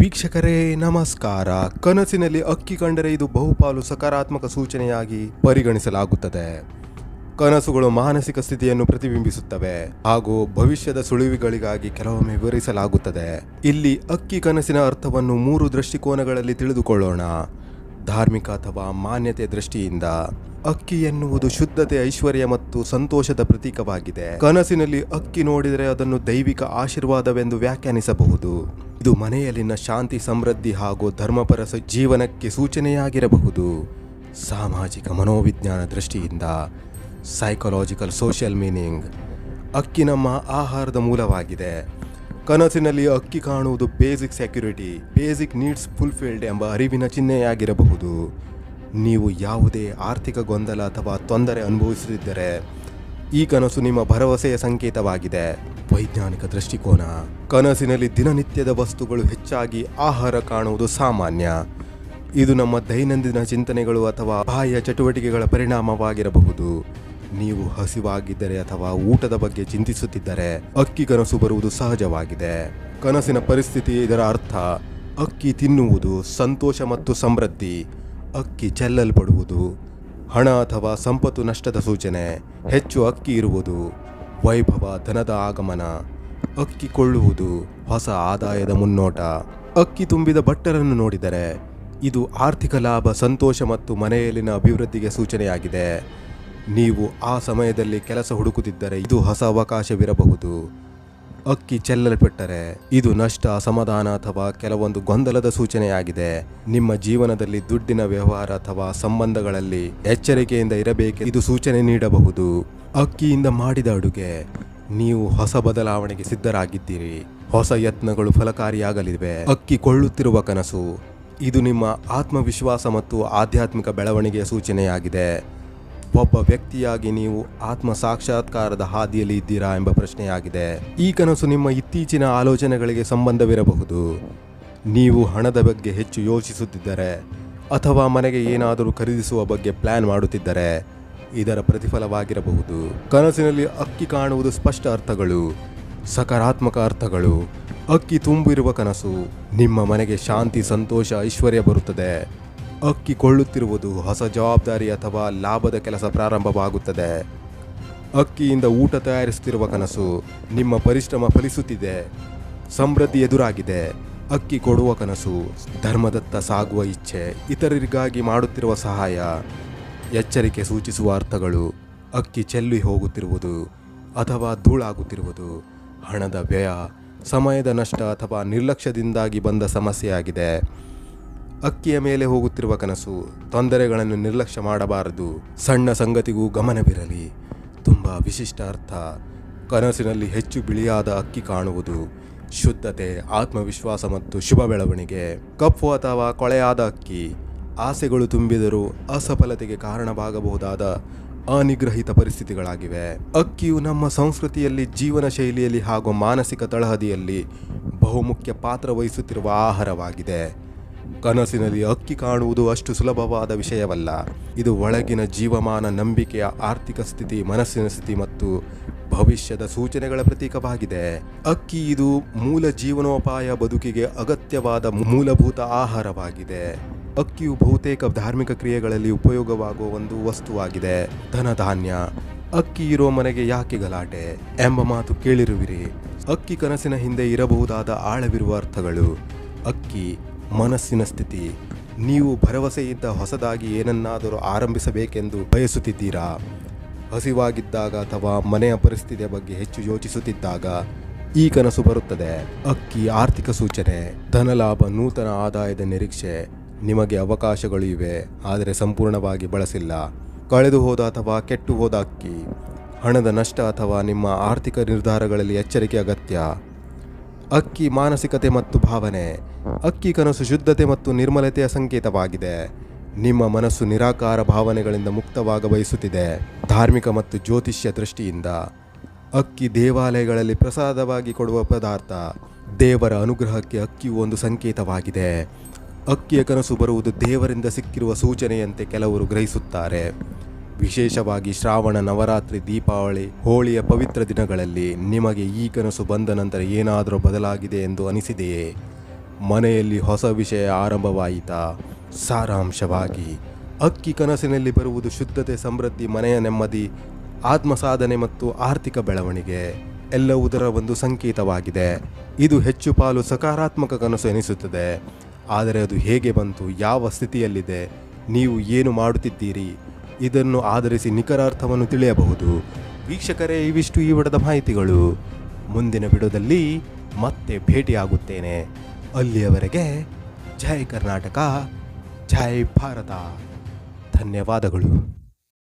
ವೀಕ್ಷಕರೇ, ನಮಸ್ಕಾರ. ಕನಸಿನಲ್ಲಿ ಅಕ್ಕಿ ಕಂಡರೆ ಇದು ಬಹುಪಾಲು ಸಕಾರಾತ್ಮಕ ಸೂಚನೆಯಾಗಿ ಪರಿಗಣಿಸಲಾಗುತ್ತದೆ. ಕನಸುಗಳು ಮಾನಸಿಕ ಸ್ಥಿತಿಯನ್ನು ಪ್ರತಿಬಿಂಬಿಸುತ್ತವೆ ಹಾಗೂ ಭವಿಷ್ಯದ ಸುಳಿವುಗಳಿಗಾಗಿ ಕೆಲವೊಮ್ಮೆ ವಿವರಿಸಲಾಗುತ್ತದೆ. ಇಲ್ಲಿ ಅಕ್ಕಿ ಕನಸಿನ ಅರ್ಥವನ್ನು ಮೂರು ದೃಷ್ಟಿಕೋನಗಳಲ್ಲಿ ತಿಳಿದುಕೊಳ್ಳೋಣ. ಧಾರ್ಮಿಕ ಅಥವಾ ಮಾನ್ಯತೆ ದೃಷ್ಟಿಯಿಂದ ಅಕ್ಕಿ ಎನ್ನುವುದು ಶುದ್ಧತೆ, ಐಶ್ವರ್ಯ ಮತ್ತು ಸಂತೋಷದ ಪ್ರತೀಕವಾಗಿದೆ. ಕನಸಿನಲ್ಲಿ ಅಕ್ಕಿ ನೋಡಿದರೆ ಅದನ್ನು ದೈವಿಕ ಆಶೀರ್ವಾದವೆಂದು ವ್ಯಾಖ್ಯಾನಿಸಬಹುದು. ಇದು ಮನೆಯಲ್ಲಿನ ಶಾಂತಿ, ಸಮೃದ್ಧಿ ಹಾಗೂ ಧರ್ಮಪರ ಜೀವನಕ್ಕೆ ಸೂಚನೆಯಾಗಿರಬಹುದು. ಸಾಮಾಜಿಕ ಮನೋವಿಜ್ಞಾನ ದೃಷ್ಟಿಯಿಂದ ಸೈಕಲಾಜಿಕಲ್ ಸೋಷಿಯಲ್ ಮೀನಿಂಗ್ ಅಕ್ಕಿ ನಮ್ಮ ಆಹಾರದ ಮೂಲವಾಗಿದೆ. ಕನಸಿನಲ್ಲಿ ಅಕ್ಕಿ ಕಾಣುವುದು basic security basic needs fulfilled ಎಂಬ ಅರಿವಿನ ಚಿಹ್ನೆಯಾಗಿರಬಹುದು. ನೀವು ಯಾವುದೇ ಆರ್ಥಿಕ ಗೊಂದಲ ಅಥವಾ ತೊಂದರೆ ಅನುಭವಿಸುತ್ತಿದ್ದರೆ ಈ ಕನಸು ನಿಮ್ಮ ಭರವಸೆಯ ಸಂಕೇತವಾಗಿದೆ. ವೈಜ್ಞಾನಿಕ ದೃಷ್ಟಿಕೋನ. ಕನಸಿನಲ್ಲಿ ದಿನನಿತ್ಯದ ವಸ್ತುಗಳು ಹೆಚ್ಚಾಗಿ ಆಹಾರ ಕಾಣುವುದು ಸಾಮಾನ್ಯ. ಇದು ನಮ್ಮ ದೈನಂದಿನ ಚಿಂತನೆಗಳು ಅಥವಾ ಬಾಹ್ಯ ಚಟುವಟಿಕೆಗಳ ಪರಿಣಾಮವಾಗಿರಬಹುದು. ನೀವು ಹಸಿವಾಗಿದ್ದರೆ ಅಥವಾ ಊಟದ ಬಗ್ಗೆ ಚಿಂತಿಸುತ್ತಿದ್ದರೆ ಅಕ್ಕಿ ಕನಸು ಬರುವುದು ಸಹಜವಾಗಿದೆ. ಕನಸಿನ ಪರಿಸ್ಥಿತಿ ಇದರ ಅರ್ಥ, ಅಕ್ಕಿ ತಿನ್ನುವುದು ಸಂತೋಷ ಮತ್ತು ಸಮೃದ್ಧಿ, ಅಕ್ಕಿ ಚೆಲ್ಲಲ್ಪಡುವುದು ಹಣ ಅಥವಾ ಸಂಪತ್ತು ನಷ್ಟದ ಸೂಚನೆ, ಹೆಚ್ಚು ಅಕ್ಕಿ ಇರುವುದು ವೈಭವ ಧನದ ಆಗಮನ, ಅಕ್ಕಿ ಕೊಳ್ಳುವುದು ಹೊಸ ಆದಾಯದ ಮುನ್ನೋಟ. ಅಕ್ಕಿ ತುಂಬಿದ ಬಟ್ಟರನ್ನು ನೋಡಿದರೆ ಇದು ಆರ್ಥಿಕ ಲಾಭ, ಸಂತೋಷ ಮತ್ತು ಮನೆಯಲ್ಲಿನ ಅಭಿವೃದ್ಧಿಗೆ ಸೂಚನೆಯಾಗಿದೆ. ನೀವು ಆ ಸಮಯದಲ್ಲಿ ಕೆಲಸ ಹುಡುಕುತ್ತಿದ್ದರೆ ಇದು ಹೊಸ ಅವಕಾಶವಿರಬಹುದು. ಅಕ್ಕಿ ಚೆಲ್ಲಲ್ಪಟ್ಟರೆ ಇದು ನಷ್ಟ ಅಸಮಾಧಾನ ಅಥವಾ ಕೆಲವೊಂದು ಗೊಂದಲದ ಸೂಚನೆಯಾಗಿದೆ. ನಿಮ್ಮ ಜೀವನದಲ್ಲಿ ದುಡ್ಡಿನ ವ್ಯವಹಾರ ಅಥವಾ ಸಂಬಂಧಗಳಲ್ಲಿ ಎಚ್ಚರಿಕೆಯಿಂದ ಇರಬೇಕು ಇದು ಸೂಚನೆ ನೀಡಬಹುದು. ಅಕ್ಕಿಯಿಂದ ಮಾಡಿದ ಅಡುಗೆ, ನೀವು ಹೊಸ ಬದಲಾವಣೆಗೆ ಸಿದ್ಧರಾಗಿದ್ದೀರಿ. ಹೊಸ ಯತ್ನಗಳು ಫಲಕಾರಿಯಾಗಲಿವೆ. ಅಕ್ಕಿ ಕೊಳ್ಳುತ್ತಿರುವ ಕನಸು, ಇದು ನಿಮ್ಮ ಆತ್ಮವಿಶ್ವಾಸ ಮತ್ತು ಆಧ್ಯಾತ್ಮಿಕ ಬೆಳವಣಿಗೆಯ ಸೂಚನೆಯಾಗಿದೆ. ಒಬ್ಬ ವ್ಯಕ್ತಿಯಾಗಿ ನೀವು ಆತ್ಮ ಸಾಕ್ಷಾತ್ಕಾರದ ಹಾದಿಯಲ್ಲಿ ಇದ್ದೀರಾ ಎಂಬ ಪ್ರಶ್ನೆಯಾಗಿದೆ. ಈ ಕನಸು ನಿಮ್ಮ ಇತ್ತೀಚಿನ ಆಲೋಚನೆಗಳಿಗೆ ಸಂಬಂಧವಿರಬಹುದು. ನೀವು ಹಣದ ಬಗ್ಗೆ ಹೆಚ್ಚು ಯೋಚಿಸುತ್ತಿದ್ದರೆ ಅಥವಾ ಮನೆಗೆ ಏನಾದರೂ ಖರೀದಿಸುವ ಬಗ್ಗೆ ಪ್ಲ್ಯಾನ್ ಮಾಡುತ್ತಿದ್ದರೆ ಇದರ ಪ್ರತಿಫಲವಾಗಿರಬಹುದು. ಕನಸಿನಲ್ಲಿ ಅಕ್ಕಿ ಕಾಣುವುದು ಸ್ಪಷ್ಟ ಅರ್ಥಗಳು, ಸಕಾರಾತ್ಮಕ ಅರ್ಥಗಳು. ಅಕ್ಕಿ ತುಂಬಿರುವ ಕನಸು ನಿಮ್ಮ ಮನೆಗೆ ಶಾಂತಿ, ಸಂತೋಷ, ಐಶ್ವರ್ಯ ಬರುತ್ತದೆ. ಅಕ್ಕಿ ಕೊಳ್ಳುತ್ತಿರುವುದು ಹೊಸ ಜವಾಬ್ದಾರಿ ಅಥವಾ ಲಾಭದ ಕೆಲಸ ಪ್ರಾರಂಭವಾಗುತ್ತದೆ. ಅಕ್ಕಿಯಿಂದ ಊಟ ತಯಾರಿಸುತ್ತಿರುವ ಕನಸು ನಿಮ್ಮ ಪರಿಶ್ರಮ ಫಲಿಸುತ್ತಿದೆ. ಸಮೃದ್ಧಿ ಎದುರಾಗಿದೆ. ಅಕ್ಕಿ ಕೊಡುವ ಕನಸು, ಧರ್ಮದತ್ತ ಸಾಗುವ ಇಚ್ಛೆ, ಇತರರಿಗಾಗಿ ಮಾಡುತ್ತಿರುವ ಸಹಾಯ. ಎಚ್ಚರಿಕೆ ಸೂಚಿಸುವ ಅರ್ಥಗಳು, ಅಕ್ಕಿ ಚೆಲ್ಲಿ ಹೋಗುತ್ತಿರುವುದು ಅಥವಾ ಧೂಳಾಗುತ್ತಿರುವುದು ಹಣದ ವ್ಯಯ, ಸಮಯದ ನಷ್ಟ ಅಥವಾ ನಿರ್ಲಕ್ಷ್ಯದಿಂದಾಗಿ ಬಂದ ಸಮಸ್ಯೆಯಾಗಿದೆ. ಅಕ್ಕಿಯ ಮೇಲೆ ಹೋಗುತ್ತಿರುವ ಕನಸು ತೊಂದರೆಗಳನ್ನು ನಿರ್ಲಕ್ಷ್ಯ ಮಾಡಬಾರದು. ಸಣ್ಣ ಸಂಗತಿಗೂ ಗಮನವಿರಲಿ. ತುಂಬ ವಿಶಿಷ್ಟ ಅರ್ಥ ಕನಸಿನಲ್ಲಿ ಹೆಚ್ಚು ಬಿಳಿಯಾದ ಅಕ್ಕಿ ಕಾಣುವುದು ಶುದ್ಧತೆ, ಆತ್ಮವಿಶ್ವಾಸ ಮತ್ತು ಶುಭ ಬೆಳವಣಿಗೆ. ಕಪ್ಪು ಅಥವಾ ಕೊಳೆಯಾದ ಅಕ್ಕಿ, ಆಸೆಗಳು ತುಂಬಿದರೂ ಅಸಫಲತೆಗೆ ಕಾರಣವಾಗಬಹುದಾದ ಅನಿಗ್ರಹಿತ ಪರಿಸ್ಥಿತಿಗಳಾಗಿವೆ. ಅಕ್ಕಿಯು ನಮ್ಮ ಸಂಸ್ಕೃತಿಯಲ್ಲಿ, ಜೀವನ ಶೈಲಿಯಲ್ಲಿ ಹಾಗೂ ಮಾನಸಿಕ ತಳಹದಿಯಲ್ಲಿ ಬಹುಮುಖ್ಯ ಪಾತ್ರ ವಹಿಸುತ್ತಿರುವ ಆಹಾರವಾಗಿದೆ. ಕನಸಿನಲ್ಲಿ ಅಕ್ಕಿ ಕಾಣುವುದು ಅಷ್ಟು ಸುಲಭವಾದ ವಿಷಯವಲ್ಲ. ಇದು ಒಳಗಿನ ಜೀವಮಾನ ನಂಬಿಕೆಯ ಆರ್ಥಿಕ ಸ್ಥಿತಿ, ಮನಸ್ಸಿನ ಸ್ಥಿತಿ ಮತ್ತು ಭವಿಷ್ಯದ ಸೂಚನೆಗಳ ಪ್ರತೀಕವಾಗಿದೆ. ಅಕ್ಕಿ ಇದು ಮೂಲ ಜೀವನೋಪಾಯ ಬದುಕಿಗೆ ಅಗತ್ಯವಾದ ಮೂಲಭೂತ ಆಹಾರವಾಗಿದೆ. ಅಕ್ಕಿಯು ಬಹುತೇಕ ಧಾರ್ಮಿಕ ಕ್ರಿಯೆಗಳಲ್ಲಿ ಉಪಯೋಗವಾಗುವ ಒಂದು ವಸ್ತುವಾಗಿದೆ. ಧನಧಾನ್ಯ. ಅಕ್ಕಿ ಇರೋ ಮನೆಗೆ ಯಾಕೆ ಗಲಾಟೆ? ಎಂಬ ಮಾತು ಕೇಳಿರುವಿರಿ. ಅಕ್ಕಿ ಕನಸಿನ ಹಿಂದೆ ಇರಬಹುದಾದ ಆಳವಿರುವ ಅರ್ಥಗಳು. ಅಕ್ಕಿ ಮನಸ್ಸಿನ ಸ್ಥಿತಿ, ನೀವು ಭರವಸೆಯಿಂದ ಹೊಸದಾಗಿ ಏನನ್ನಾದರೂ ಆರಂಭಿಸಬೇಕೆಂದು ಬಯಸುತ್ತಿದ್ದೀರಾ? ಹಸಿವಾಗಿದ್ದಾಗ ಅಥವಾ ಮನೆಯ ಪರಿಸ್ಥಿತಿಯ ಬಗ್ಗೆ ಹೆಚ್ಚು ಯೋಚಿಸುತ್ತಿದ್ದಾಗ ಈ ಕನಸು ಬರುತ್ತದೆ. ಅಕ್ಕಿ ಆರ್ಥಿಕ ಸೂಚನೆ, ಧನಲಾಭ, ನೂತನ ಆದಾಯದ ನಿರೀಕ್ಷೆ, ನಿಮಗೆ ಅವಕಾಶಗಳು ಇವೆ, ಆದರೆ ಸಂಪೂರ್ಣವಾಗಿ ಬಳಸಿಲ್ಲ. ಕಳೆದು ಹೋದ ಅಥವಾ ಕೆಟ್ಟು ಹೋದ ಅಕ್ಕಿ, ಹಣದ ನಷ್ಟ ಅಥವಾ ನಿಮ್ಮ ಆರ್ಥಿಕ ನಿರ್ಧಾರಗಳಲ್ಲಿ ಎಚ್ಚರಿಕೆ ಅಗತ್ಯ. ಅಕ್ಕಿ ಮಾನಸಿಕತೆ ಮತ್ತು ಭಾವನೆ, ಅಕ್ಕಿ ಕನಸು ಶುದ್ಧತೆ ಮತ್ತು ನಿರ್ಮಲತೆಯ ಸಂಕೇತವಾಗಿದೆ. ನಿಮ್ಮ ಮನಸ್ಸು ನಿರಾಕಾರ ಭಾವನೆಗಳಿಂದ ಮುಕ್ತವಾಗ ಬಯಸುತ್ತಿದೆ, ಧಾರ್ಮಿಕ ಮತ್ತು ಜ್ಯೋತಿಷ್ಯ ದೃಷ್ಟಿಯಿಂದ. ಅಕ್ಕಿ ದೇವಾಲಯಗಳಲ್ಲಿ ಪ್ರಸಾದವಾಗಿ ಕೊಡುವ ಪದಾರ್ಥ, ದೇವರ ಅನುಗ್ರಹಕ್ಕೆ ಅಕ್ಕಿಯು ಒಂದು ಸಂಕೇತವಾಗಿದೆ. ಅಕ್ಕಿಯ ಕನಸು ಬರುವುದು ದೇವರಿಂದ ಸಿಕ್ಕಿರುವ ಸೂಚನೆಯಂತೆ ಕೆಲವರು ಗ್ರಹಿಸುತ್ತಾರೆ. ವಿಶೇಷವಾಗಿ ಶ್ರಾವಣ ನವರಾತ್ರಿ, ದೀಪಾವಳಿ, ಹೋಳಿಯ ಪವಿತ್ರ ದಿನಗಳಲ್ಲಿ ನಿಮಗೆ ಈ ಕನಸು ಬಂದ ನಂತರ ಏನಾದರೂ ಬದಲಾಗಿದೆ ಎಂದು ಅನಿಸಿದೆಯೇ? ಮನೆಯಲ್ಲಿ ಹೊಸ ವಿಷಯ ಆರಂಭವಾಯಿತಾ? ಸಾರಾಂಶವಾಗಿ, ಅಕ್ಕಿ ಕನಸಿನಲ್ಲಿ ಬರುವುದು ಶುದ್ಧತೆ, ಸಮೃದ್ಧಿ, ಮನೆಯ ನೆಮ್ಮದಿ, ಆತ್ಮಸಾಧನೆ ಮತ್ತು ಆರ್ಥಿಕ ಬೆಳವಣಿಗೆ ಎಲ್ಲವುದರ ಒಂದು ಸಂಕೇತವಾಗಿದೆ. ಇದು ಹೆಚ್ಚು ಪಾಲು ಸಕಾರಾತ್ಮಕ ಕನಸು ಎನಿಸುತ್ತದೆ. ಆದರೆ ಅದು ಹೇಗೆ ಬಂತು, ಯಾವ ಸ್ಥಿತಿಯಲ್ಲಿದೆ, ನೀವು ಏನು ಮಾಡುತ್ತಿದ್ದೀರಿ ಇದನ್ನು ಆಧರಿಸಿ ನಿಖರ ಅರ್ಥವನ್ನು ತಿಳಿಯಬಹುದು. ವೀಕ್ಷಕರೇ, ಇವಿಷ್ಟು ಈ ವಿಡದ ಮಾಹಿತಿಗಳು. ಮುಂದಿನ ಬಿಡದಲ್ಲಿ ಮತ್ತೆ ಭೇಟಿಯಾಗುತ್ತೇನೆ. ಅಲ್ಲಿಯವರೆಗೆ ಜೈ ಕರ್ನಾಟಕ, ಜೈ ಭಾರತ. ಧನ್ಯವಾದಗಳು.